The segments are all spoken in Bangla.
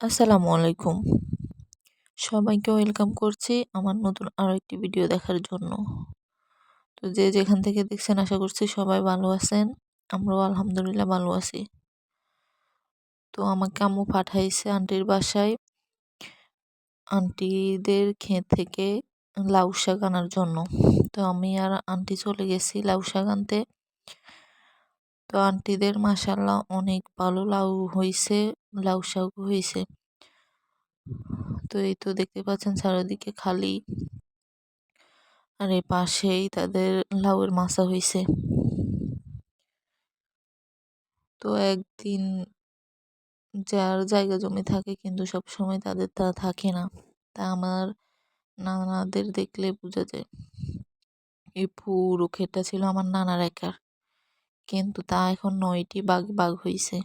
আসসালামু আলাইকুম। সবাইকে ওয়েলকাম করছি আমার নতুন আরও একটি ভিডিও দেখার জন্য। তো যে যেখান থেকে দেখছেন, আশা করছি সবাই ভালো আছেন। আমরাও আলহামদুলিল্লাহ ভালো আছি। তো আমাকে আম্মু পাঠাইছে আন্টির বাসায়। আন্টিদের ক্ষেত থেকে লাউ শাক আনার জন্য। তো আমি আর আন্টি চলে গেছি লাউ শাক আনতে। তো আন্টিদের মাসাল্লাহ অনেক ভালো লাউ হয়েছে লাউ শাক হয়েছে তো এই তো দেখতে পাচ্ছেন চারিদিকে খালি। আর এই পাশেই তাদের লাউয়ের মাছা হয়েছে তো একদিন যার জায়গা জমি থাকে কিন্তু সব সময় তাদের তা থাকে না। তা আমার নানাদের দেখলে বোঝা যায়। এই পুরো ক্ষেতটা ছিল আমার নানার একার। কিন্তু তা এখন নয়টি বাঘ বাঘ হয়েছে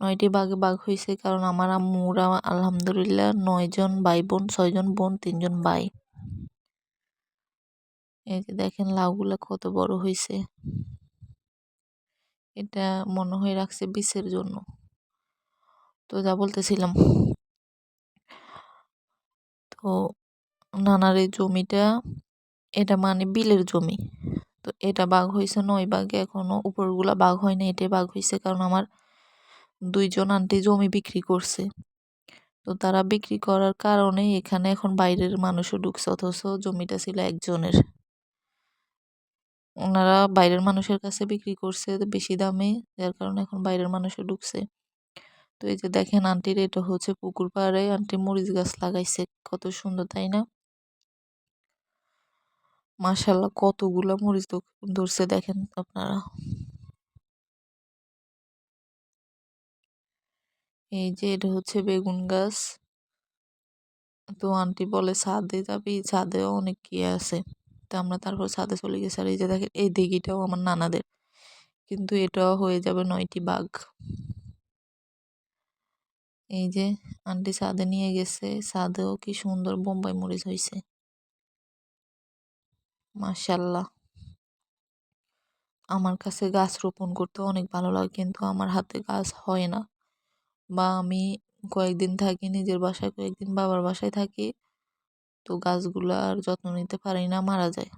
নয়টি বাঘে বাঘ হয়েছে কারণ আমার আম্মুরা আলহামদুলিল্লাহ নয়জন ভাই বোন ছয়জন বোন, তিনজন ভাই। এই যে দেখেন লাউগুলা কত বড় হয়েছে এটা মনে হয় রাখছে বিষের জন্য। তো যা বলতেছিলাম। তো নানার এই জমিটা, এটা মানে বিলের জমি। তো এটা বাঘ হয়েছে নয় বাঘে এখনও। উপরগুলা বাঘ হয়নি এটাই বাঘ হয়েছে কারণ আমার দুইজন আন্টি জমি বিক্রি করছে। তো তারা বিক্রি করার কারণে এখানে এখন বাইরের মানুষও ঢুকছে, অথচ জমিটা ছিল একজনের। ওনারা বাইরের মানুষের কাছে বিক্রি করছে বেশি দামে, যার কারণে এখন বাইরের মানুষও ঢুকছে। তো এই যে দেখেন আন্টির, এটা হচ্ছে পুকুর পাড়ে আন্টি মরিচ গাছ লাগাইছে, কত সুন্দর, তাই না? মাশাল্লাহ কতগুলা মরিচ ধরছে দেখেন আপনারা। এই যে এটা হচ্ছে বেগুন গাছ। তো আন্টি বলে ছাদে যাবি, ছাদেও অনেক কি আছে। তো আমরা তারপর ছাদে চলে গেছি। আর এই যে দেখেন, এই দিঘিটাও আমার নানাদের। কিন্তু এটাও হয়ে যাবে নয়টি বাঘ। এই যে আন্টি ছাদে নিয়ে গেছে, ছাদেও কি সুন্দর বোম্বাই মরিচ হয়েছে মাশাল্লাহ। আমার কাছে গাছ রোপণ করতে অনেক ভালো লাগে, কিন্তু আমার হাতে গাছ হয় না। বা আমি কয়েকদিন থাকি, নিজের বাসায় কয়েকদিন বাবার বাসায় থাকি, তো গাছগুলো আর যত্ন নিতে পারি না, মারা যায়।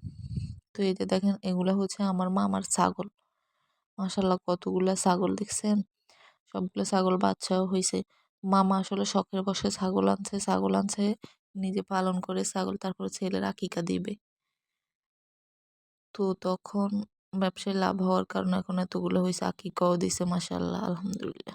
তো এই যে দেখেন, এগুলো হচ্ছে আমার মামার ছাগল। মাসাল্লাহ কতগুলা ছাগল দেখছেন? সবগুলো ছাগল বাচ্চাও হয়েছে মামা আসলে শখের বসে ছাগল আনছে ছাগল আনছে, নিজে পালন করে ছাগল, তারপরে ছেলের আকিকা দিবে। তো তখন ব্যবসায় লাভ হওয়ার কারণে এখন এতগুলো হয়েছে আকিকাও দিছে মাসাল্লাহ আলহামদুলিল্লাহ।